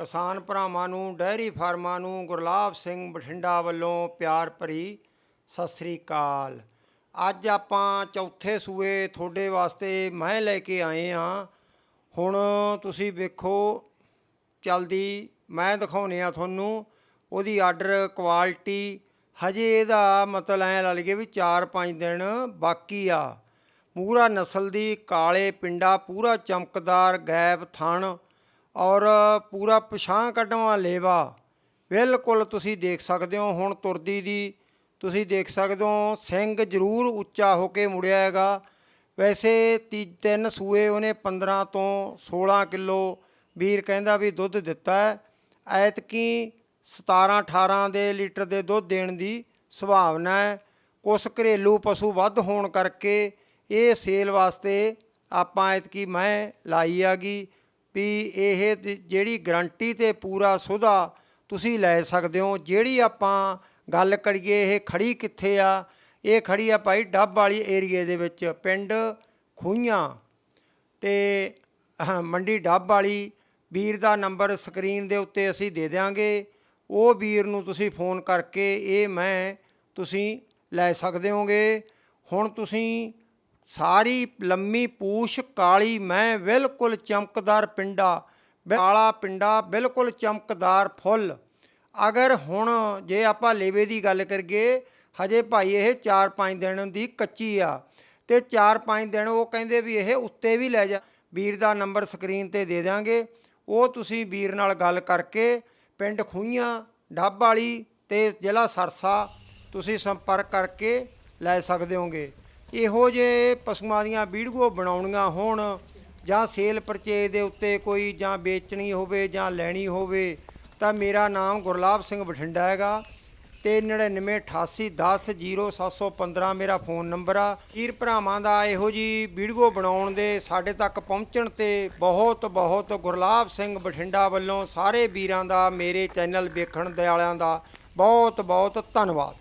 ਕਿਸਾਨ ਭਰਾਵਾਂ ਨੂੰ ਡੈਰੀ ਫਾਰਮਾਂ ਨੂੰ ਗੁਰਲਾਬ ਸਿੰਘ ਬਠਿੰਡਾ ਵੱਲੋਂ ਪਿਆਰ ਭਰੀ ਸਤਿ ਸ੍ਰੀ ਅਕਾਲ। ਅੱਜ ਆਪਾਂ ਚੌਥੇ ਸੂਏ ਤੁਹਾਡੇ ਵਾਸਤੇ ਮੈਂ ਲੈ ਕੇ ਆਏ ਹਾਂ। ਹੁਣ ਤੁਸੀਂ ਵੇਖੋ, ਚਲਦੀ ਮੈਂ ਦਿਖਾਉਨੇ ਆ ਤੁਹਾਨੂੰ। ਉਹਦੀ ਆਰਡਰ ਕੁਆਲਿਟੀ ਹਜੇ ਇਹਦਾ ਮਤਲਬ ਐ ਲਾ ਲਈਏ ਵੀ 4-5 ਦਿਨ ਬਾਕੀ ਆ। ਪੂਰਾ ਨਸਲ ਦੀ ਕਾਲੇ ਪਿੰਡਾ, ਪੂਰਾ ਚਮਕਦਾਰ ਗੈਬ ਥਣ ਔਰ ਪੂਰਾ ਪਛਾਂ ਕੱਢਵਾ ਲੇਵਾ। ਬਿਲਕੁਲ ਤੁਸੀਂ ਦੇਖ ਸਕਦੇ ਹੋ, ਹੁਣ ਤੁਰਦੀ ਦੀ ਤੁਸੀਂ ਦੇਖ ਸਕਦੇ ਹੋ, ਸਿੰਘ ਜ਼ਰੂਰ ਉੱਚਾ ਹੋ ਕੇ ਮੁੜਿਆ ਹੈਗਾ। ਵੈਸੇ ਤੀ, ਤਿੰਨ ਸੂਏ ਉਹਨੇ 15 ਤੋਂ 16 ਕਿਲੋ ਵੀਰ ਕਹਿੰਦਾ ਵੀ ਦੁੱਧ ਦਿੱਤਾ ਹੈ। ਐਤਕੀ 17 18 ਦੇ ਲੀਟਰ ਦੇ ਦੁੱਧ ਦੇਣ ਦੀ ਸੰਭਾਵਨਾ ਹੈ। ਕੁਛ ਘਰੇਲੂ ਪਸ਼ੂ ਵੱਧ ਹੋਣ ਕਰਕੇ ਇਹ ਸੇਲ ਵਾਸਤੇ ਆਪਾਂ ਐਤਕੀ ਮੈਂ ਲਾਈ ਆਗੀ ਵੀ ਇਹ ਜਿਹੜੀ ਗਰੰਟੀ ਤੇ ਪੂਰਾ ਸੁਧਾ ਤੁਸੀਂ ਲੈ ਸਕਦੇ ਹੋ। ਜਿਹੜੀ ਆਪਾਂ ਗੱਲ ਕਰੀਏ ਇਹ ਖੜੀ ਕਿੱਥੇ ਆ? ਇਹ ਖੜੀ ਆ ਭਾਈ ਡੱਬ ਵਾਲੀ ਏਰੀਏ ਦੇ ਵਿੱਚ, ਪਿੰਡ ਖੂਈਆਂ ਤੇ ਮੰਡੀ ਡੱਬ ਵਾਲੀ, ਵੀਰ ਦਾ ਨੰਬਰ ਸਕਰੀਨ ਦੇ ਉੱਤੇ ਅਸੀਂ ਦੇ ਦਿਆਂਗੇ। ਉਹ ਵੀਰ ਨੂੰ ਤੁਸੀਂ ਫੋਨ ਕਰਕੇ ਇਹ ਮੈਂ ਤੁਸੀਂ ਲੈ ਸਕਦੇ ਹੋਗੇ। ਹੁਣ ਤੁਸੀਂ ਸਾਰੀ ਲੰਮੀ ਪੂਛ ਕਾਲੀ ਮੈਂ ਬਿਲਕੁਲ ਚਮਕਦਾਰ ਪਿੰਡਾ ਬਿ- ਕਾਲਾ ਪਿੰਡਾ, ਬਿਲਕੁਲ ਚਮਕਦਾਰ ਫੁੱਲ। ਅਗਰ ਹੁਣ ਜੇ ਆਪਾਂ ਲੇਵੇ ਦੀ ਗੱਲ ਕਰੀਏ, ਹਜੇ ਭਾਈ ਇਹ 4-5 ਦਿਨ ਦੀ ਕੱਚੀ ਆ। ਤੇ 4-5 ਦਿਨ ਉਹ ਕਹਿੰਦੇ ਵੀ ਇਹ ਉੱਤੇ ਵੀ ਲੈ ਜਾ। ਵੀਰ ਦਾ ਨੰਬਰ ਸਕਰੀਨ ਤੇ ਦੇ ਦਿਆਂਗੇ। ਉਹ ਤੁਸੀਂ ਵੀਰ ਨਾਲ ਗੱਲ ਕਰਕੇ ਪਿੰਡ ਖੂਈਆਂ ਡੱਬ ਵਾਲੀ ਤੇ ਜ਼ਿਲ੍ਹਾ ਸਰਸਾ ਤੁਸੀਂ ਸੰਪਰਕ ਕਰਕੇ ਲੈ ਸਕਦੇ ਹੋਗੇ। ਇਹੋ ਜਿਹੇ ਪਸ਼ੂਆਂ ਦੀਆਂ ਵੀਡੀਓ ਬਣਾਉਣੀਆਂ ਹੋਣ ਜਾਂ ਸੇਲ ਪਰਚੇਜ ਦੇ ਉੱਤੇ ਕੋਈ ਜਾਂ ਵੇਚਣੀ ਹੋਵੇ ਜਾਂ ਲੈਣੀ ਹੋਵੇ, ਤਾਂ ਮੇਰਾ ਨਾਮ ਗੁਰਲਾਬ ਸਿੰਘ ਬਠਿੰਡਾ ਹੈਗਾ ਤੇ 9988100715 ਮੇਰਾ ਫੋਨ ਨੰਬਰ ਆ। ਵੀਰ ਭਰਾਵਾਂ ਦਾ ਇਹੋ ਜੀ ਵੀਡੀਓ ਬਣਾਉਣ ਦੇ ਸਾਡੇ ਤੱਕ ਪਹੁੰਚਣ ਤੇ ਬਹੁਤ ਬਹੁਤ ਗੁਰਲਾਬ ਸਿੰਘ ਬਠਿੰਡਾ ਵੱਲੋਂ ਸਾਰੇ ਵੀਰਾਂ ਦਾ, ਮੇਰੇ ਚੈਨਲ ਵੇਖਣ ਦੇ ਵਾਲਿਆਂ ਦਾ ਬਹੁਤ ਬਹੁਤ ਧੰਨਵਾਦ।